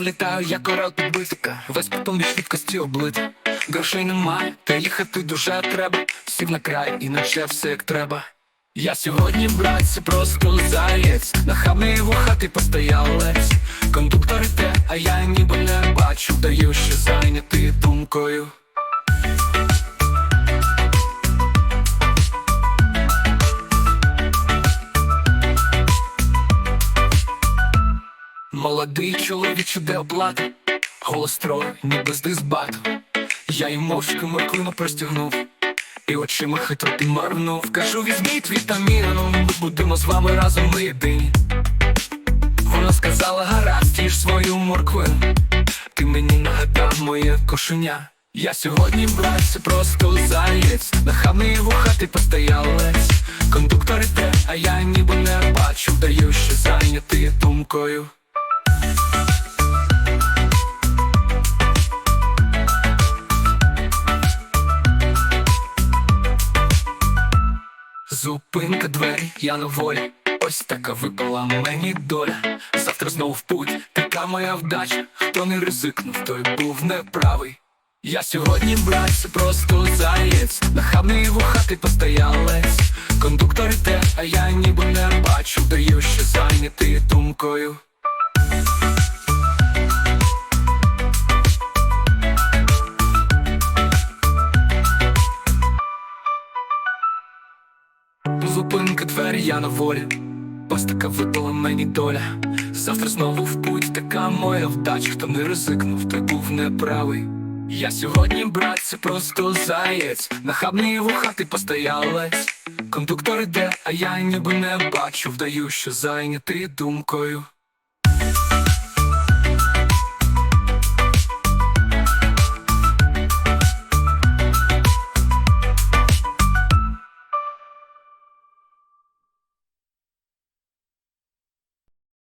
влітаю, як орел підбитика Весь потом від швидкості облита Грошей немає, та їхати дуже треба. Сів на край, іначе все як треба. Я сьогодні, братці, просто заєць Нахабний вухатий постоялець. Кондуктори те, а я ніби не бачу. Даю, ще зайнятий думкою Молодий чоловік де оплата? Голос строю, ніби з дисбату. Я їм мовчки морквину простягнув. І очима хитро підморгнув Кажу, візьміть вітаміну будемо з вами разом ми єдині. Вона сказала, гаразд, їж свою морквину Ти мені нагадав моє кошеня. Я сьогодні братці, просто заєць Нахабний вухатий постоялець. Кондуктор іде, а я ніби не бачу. Даю, що зайнятий думкою Зупинка двері, я на волі. Ось така випала мені доля. Завтра знову в путь, така моя вдача. Хто не ризикнув, той був неправий. Я сьогодні брався просто заєць, нахабний вухатий постоялець. Кондуктор те, а я ніби не бачу, даю, що зайнятий думкою. Зупинка двері, я на волі. Ось така випала мені доля. Завтра знову в путь, така моя вдача, хто не ризикнув, той був неправий. Я сьогодні, брат, це просто заєць, нахабний вухатий постоялець. Кондуктор іде, а я ніби не бачу, вдаю, що зайнятий думкою.